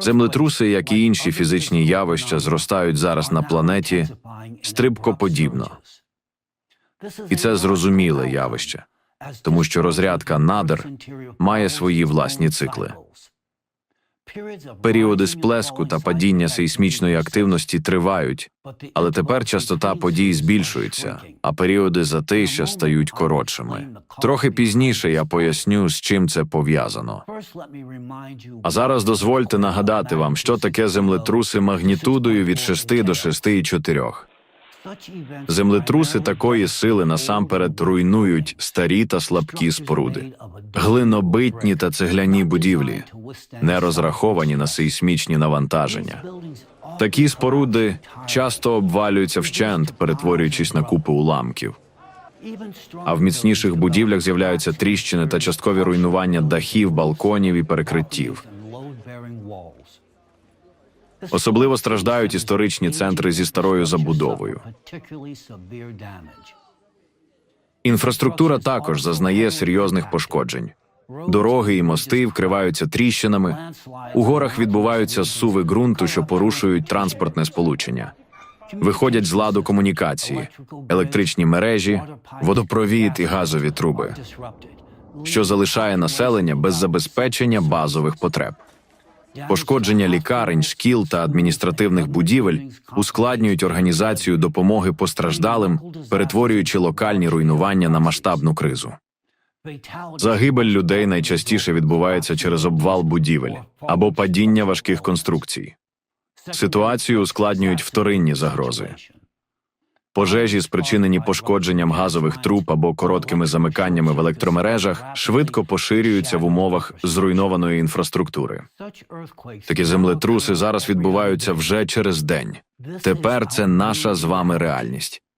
Землетруси, як і інші фізичні явища, зростають зараз на планеті стрибкоподібно. І це зрозуміле явище, тому що розрядка надр має свої власні цикли. Періоди сплеску та падіння сейсмічної активності тривають, але тепер частота подій збільшується, а періоди затища стають коротшими. Трохи пізніше я поясню, з чим це пов'язано. А зараз дозвольте нагадати вам, що таке землетруси магнітудою від 6 до 6,4. Землетруси такої сили насамперед руйнують старі та слабкі споруди, глинобитні та цегляні будівлі, не розраховані на сейсмічні навантаження. Такі споруди часто обвалюються вщент, перетворюючись на купи уламків. А в міцніших будівлях з'являються тріщини та часткові руйнування дахів, балконів і перекриттів. Особливо страждають історичні центри зі старою забудовою. Інфраструктура також зазнає серйозних пошкоджень. Дороги і мости вкриваються тріщинами. У горах відбуваються зсуви ґрунту, що порушують транспортне сполучення. Виходять з ладу комунікації, електричні мережі, водопровід і газові труби, що залишає населення без забезпечення базових потреб. Пошкодження лікарень, шкіл та адміністративних будівель ускладнюють організацію допомоги постраждалим, перетворюючи локальні руйнування на масштабну кризу. Загибель людей найчастіше відбувається через обвал будівель або падіння важких конструкцій. Ситуацію ускладнюють вторинні загрози. Пожежі, спричинені пошкодженням газових труб або короткими замиканнями в електромережах, швидко поширюються в умовах зруйнованої інфраструктури. Такі землетруси зараз відбуваються вже через день. Тепер це наша з вами реальність.